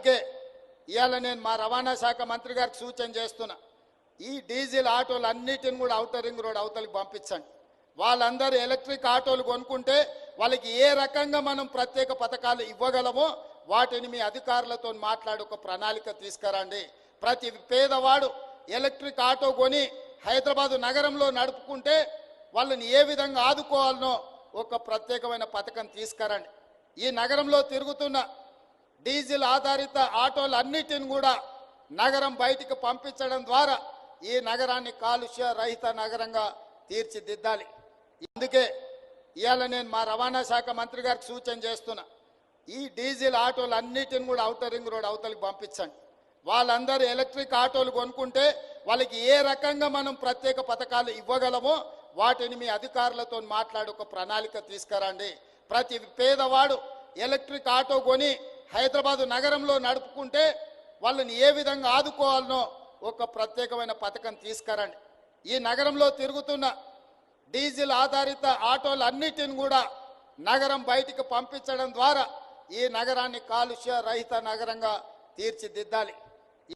అందుకే ఇవాళ నేను మా రవాణా శాఖ మంత్రి గారికి సూచన చేస్తున్నా. ఈ డీజిల్ ఆటోలు అన్నిటిని కూడా అవుటర్ రింగ్ రోడ్ అవతలకి పంపించండి. వాళ్ళందరూ ఎలక్ట్రిక్ ఆటోలు కొనుక్కుంటే వాళ్ళకి ఏ రకంగా మనం ప్రత్యేక పథకాలు ఇవ్వగలమో వాటిని మీ అధికారులతో మాట్లాడి ఒక ప్రణాళిక తీసుకురండి. ప్రతి పేదవాడు ఎలక్ట్రిక్ ఆటో కొని హైదరాబాదు నగరంలో నడుపుకుంటే వాళ్ళని ఏ విధంగా ఆదుకోవాలనో ఒక ప్రత్యేకమైన పథకం తీసుకురండి. ఈ నగరంలో తిరుగుతున్న డీజిల్ ఆధారిత ఆటోలన్నిటిని కూడా నగరం బయటికి పంపించడం ద్వారా ఈ నగరాన్ని కాలుష్య రహిత నగరంగా తీర్చిదిద్దాలి. అందుకే ఇవాళ నేను మా రవాణా శాఖ మంత్రి గారికి సూచన చేస్తున్నా. ఈ డీజిల్ ఆటోలు అన్నిటిని కూడా అవుటర్ రింగ్ రోడ్ అవతలికి పంపించండి. వాళ్ళందరూ ఎలక్ట్రిక్ ఆటోలు కొనుక్కుంటే వాళ్ళకి ఏ రకంగా మనం ప్రత్యేక పథకాలు ఇవ్వగలమో వాటిని మీ అధికారులతో మాట్లాడి ఒక ప్రణాళిక తీసుకురండి. ప్రతి పేదవాడు ఎలక్ట్రిక్ ఆటో కొని హైదరాబాదు నగరంలో నడుపుకుంటే వాళ్ళని ఏ విధంగా ఆదుకోవాలనో ఒక ప్రత్యేకమైన పథకం తీసుకురండి. ఈ నగరంలో తిరుగుతున్న డీజిల్ ఆధారిత ఆటోలు అన్నిటిని కూడా నగరం బయటికి పంపించడం ద్వారా ఈ నగరాన్ని కాలుష్య రహిత నగరంగా తీర్చిదిద్దాలి.